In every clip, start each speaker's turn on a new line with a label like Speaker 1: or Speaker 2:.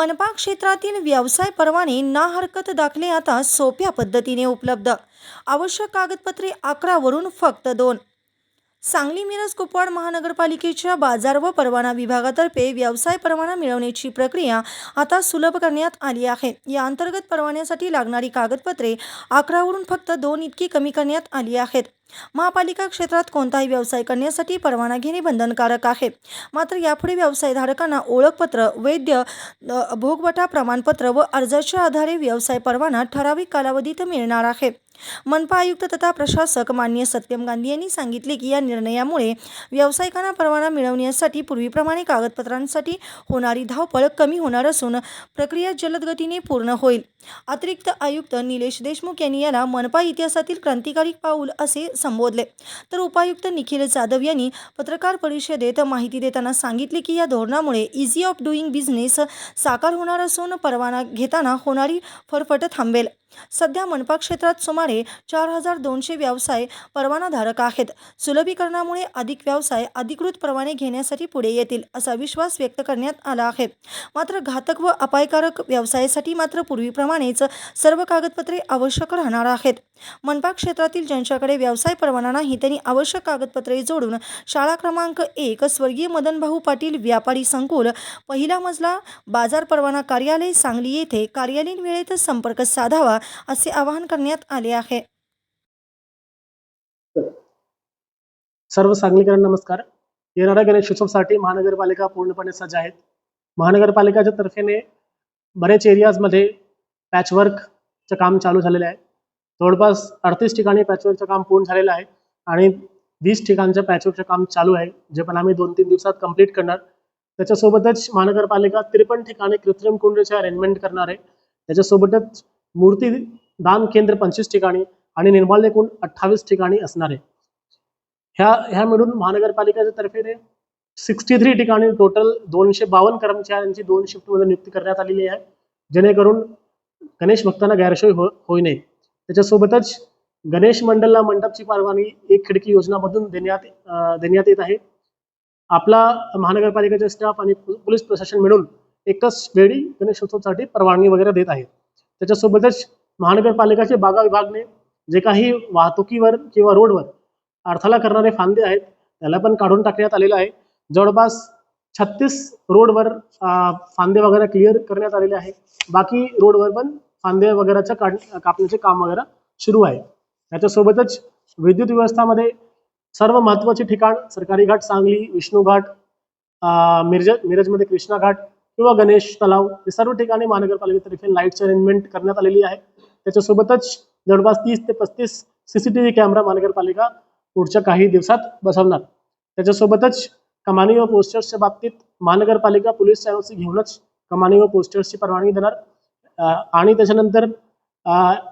Speaker 1: मनपा क्षेत्रातील व्यवसाय परवाने ना हरकत दाखले आता सोप्या पद्धतीने उपलब्ध. आवश्यक कागदपत्रे अकरावरून फक्त दोन. सांगली मिरज कुपवाड महानगरपालिकेच्या बाजार व परवाना विभागातर्फे व्यवसाय परवाना मिळवण्याची प्रक्रिया आता सुलभ करण्यात आली आहे. या अंतर्गत परवान्यासाठी लागणारी कागदपत्रे अकरावरून फक्त दोन इतकी कमी करण्यात आली आहेत. महापालिका क्षेत्रात कोणताही व्यवसाय करण्यासाठी परवाना घेणे बंधनकारक आहे. मात्र यापुढे व्यवसायधारकांना ओळखपत्र वैद्य भोगवटा प्रमाणपत्र व अर्जाच्या आधारे व्यवसाय परवाना ठराविक कालावधीत मिळणार आहे. मनपा आयुक्त तथा प्रशासक मान्य सत्यम गांधी यांनी सांगितले की या निर्णयामुळे व्यावसायिकांना परवाना मिळवण्यासाठी पूर्वीप्रमाणे कागदपत्रांसाठी होणारी धावपळ कमी होणार असून प्रक्रिया जलद गतीने पूर्ण होईल. अतिरिक्त आयुक्त निलेश देशमुख यांनी याला मनपा इतिहासातील क्रांतिकारी पाऊल असे संबोधले. तर उपायुक्त निखिल जाधव यांनी पत्रकार परिषदेत माहिती देताना सांगितले की या धोरणामुळे इझी ऑफ डुईंग बिझनेस साकार होणार असून परवाना घेताना होणारी फरफट थांबेल. सध्या मनपा क्षेत्रात सुमारे चार हजार दोनशे व्यवसाय परवानाधारक आहेत. सुलभीकरणामुळे अधिक व्यवसाय अधिकृत परवाने घेण्यासाठी पुढे येतील असा विश्वास व्यक्त करण्यात आला आहे. मात्र घातक व अपायकारक व्यवसायासाठी मात्र पूर्वीप्रमाणेच सर्व कागदपत्रे आवश्यक राहणार आहेत. मनपा क्षेत्रातील ज्यांच्याकडे व्यवसाय परवाना नाही त्यांनी आवश्यक कागदपत्रे जोडून शाळा क्रमांक एक स्वर्गीय मदनभाऊ पाटील व्यापारी संकुल पहिला मजला बाजार परवाना कार्यालय सांगली येथे कार्यालयीन वेळेत संपर्क साधावा असे आवाहन करण्यात आले आहे.
Speaker 2: सर्व सांगलीकरांना नमस्कार. येणाऱ्या गणेशोत्सवसाठी महानगरपालिका पूर्णपणे सज्ज आहेत. महानगरपालिकाच्या तर्फेने बरेच एरियाजमध्ये पॅचवर्कचं काम चालू झालेलं आहे. जवळपास अडतीस ठिकाणी पॅचवर्कचं काम पूर्ण झालेलं आहे आणि वीस ठिकाणचं पॅचवर्कचं काम चालू आहे जे पण आम्ही दोन तीन दिवसात कंप्लीट करणार. त्याच्यासोबतच महानगरपालिका त्रेपन्न ठिकाणी कृत्रिम कुंडचे अरेंजमेंट करणार आहे. त्याच्यासोबतच मूर्ती दान केंद्र पंचवीस ठिकाणी आणि निर्माल्य कुंड अठ्ठावीस ठिकाणी असणार आहे. ह्या ह्या मिळून महानगरपालिकेच्या तर्फे सिक्स्टी थ्री ठिकाणी टोटल दोनशे बावन्न कर्मचाऱ्यांची दोन शिफ्टमध्ये नियुक्ती करण्यात आलेली आहे. जेणेकरून गणेश भक्तांना गैरसोय हो होई नये. त्याच्यासोबतच गणेश मंडळला मंडपची परवानगी एक खिडकी योजनामधून देण्यात देण्यात येत आहे. आपला महानगरपालिकेचा स्टाफ आणि पोलीस प्रशासन मिळून एकच वेळी गणेशोत्सवासाठी परवानगी वगैरे देत आहे त्याच्यासोबतच महानगरपालिकाचे बागा विभागने जे काही वाहतुकीवर किंवा रोडवर अडथळा करणारे फांदे आहेत त्याला पण काढून टाकण्यात आलेलं आहे. जवळपास छत्तीस रोडवर फांदे वगैरे क्लिअर करण्यात आलेले आहे बाकी रोडवर पण फांदे वगैरेचं काढ कापण्याचे काम वगैरे सुरू आहे. त्याच्यासोबतच विद्युत व्यवस्थामध्ये सर्व महत्त्वाचे ठिकाण सरकारी घाट सांगली विष्णू घाट मिरज मिरजमध्ये कृष्णा घाट किंवा गणेश तलाव हे सर्व ठिकाणी महानगरपालिकेतर्फे लाईटची अरेंजमेंट करण्यात आलेली आहे. त्याच्यासोबतच जवळपास तीस ते पस्तीस सीसीटीव्ही कॅमेरा महानगरपालिका पुढच्या काही दिवसात बसवणार. त्याच्यासोबतच कमानी व पोस्टर्सच्या बाबतीत महानगरपालिका पोलीस एनओसी घेऊनच कमानी व पोस्टर्सची परवानगी देणार. आणि त्याच्यानंतर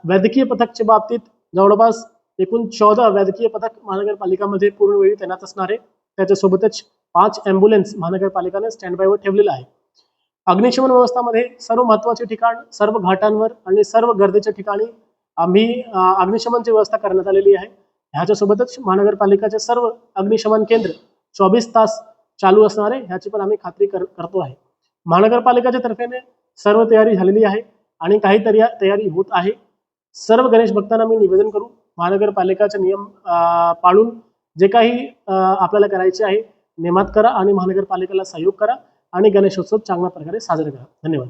Speaker 2: वैद्यकीय पथकच्या बाबतीत जवळपास एकूण चौदा वैद्यकीय पथक महानगरपालिकामध्ये पूर्ण वेळी तैनात असणार. आहे त्याच्यासोबतच पाच ॲम्ब्युलन्स महानगरपालिकाने स्टँड बायवर ठेवलेलं आहे. अग्निशमन व्यवस्थामध्ये सर्व महत्त्वाचे ठिकाण सर्व घाटांवर आणि सर्व गर्दीच्या ठिकाणी आम्ही अग्निशमनची व्यवस्था करण्यात आलेली आहे. ह्याच्यासोबतच महानगरपालिकाचे सर्व अग्निशमन केंद्र चोवीस तास चालू असणार आहे ह्याची पण आम्ही खात्री कर करतो आहे. महानगरपालिकाच्या तर्फेने सर्व तयारी झालेली आहे. आणि काही तरी तयारी होत आहे. सर्व गणेश भक्तांना मी निवेदन करू महानगरपालिकाचे नियम पाळून जे काही आपल्याला करायचे आहे नियमात करा आणि महानगरपालिकेला सहयोग करा आणि गणेशोत्सव चांगल्या प्रकारे साजरा करा. धन्यवाद.